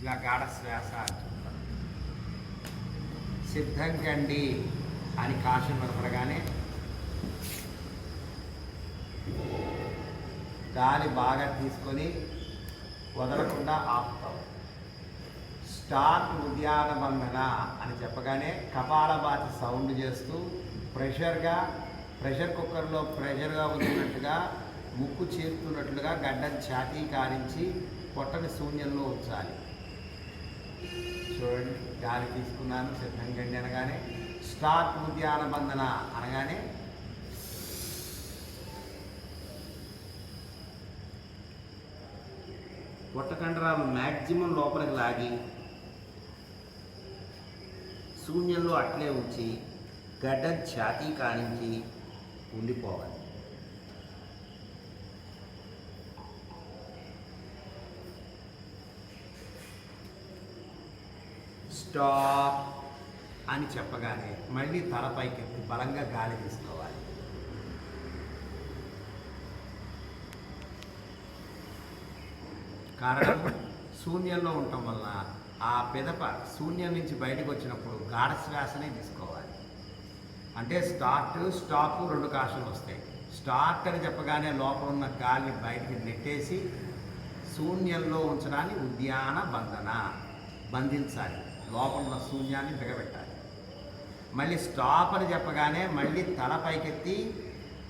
ఇలా గాఢ శ్వాస సిద్ధం కండి అని కాశం వినపడగానే గాలి బాగా తీసుకొని వదలకుండా ఆపుతాం. స్టార్ట్ ఉద్యాన బంధన అని చెప్పగానే కపాలబాతి సౌండ్ చేస్తూ ప్రెషర్గా ప్రెషర్ కుక్కర్లో ప్రెషర్గా ఉన్నట్టుగా ముక్కు చేరుతున్నట్లుగా గడ్డను ఛాతీ కారించి పొట్టని శూన్యంలో ఉంచాలి. చూడండి గాలి తీసుకున్నాను సిద్ధంగా అనగానే స్టార్ట్ ఉద్యాన బంధన అనగానే పొట్టకండరాలు మ్యాక్సిమం లోపలికి లాగి శూన్యంలో అట్లే ఉంచి గడ్డ ఛాతీ కానించి ఉండిపోవాలి. స్టాప్ అని చెప్పగానే మళ్ళీ తలపైకెత్తి బలంగా గాలి తీసుకోవాలి. కారణం శూన్యంలో ఉండటం వల్ల ఆ పిదప శూన్యం నుంచి బయటకు వచ్చినప్పుడు గాఢ శ్వాసనే తీసుకోవాలి. అంటే స్టార్ట్ స్టాప్ రెండు కాషలు వస్తాయి. స్టార్ట్ అని చెప్పగానే లోపల ఉన్న గాలిని బయటికి నెట్టేసి శూన్యంలో ఉంచడానికి ఉద్యాన బంధన. బంధించాలి. లోపల ఉన్న శూన్యాన్ని దిగబెట్టాలి మళ్ళీ స్టాప్ అని చెప్పగానే మళ్ళీ తల పైకెత్తి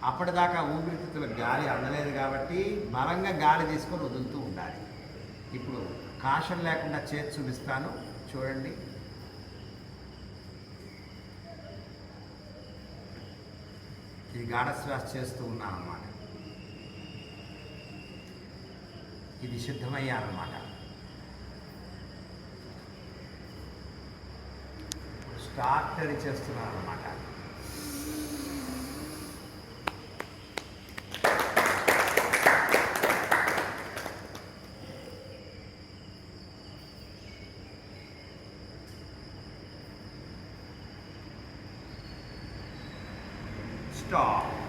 అప్పటిదాకా ఊపిరితిత్తుల గాలి అందలేదు కాబట్టి బలంగా గాలి తీసుకొని వదులుతూ ఉండాలి. ఇప్పుడు కాషన్ లేకుండా చేతి చూపిస్తాను. చూడండి. ఇది గాఢశ్వాస చేస్తూ ఉన్నాను అన్నమాట ఇది సిద్ధమయ్యానమాట స్టార్ట్ అని చేస్తున్నాను అనమాట స్టాప్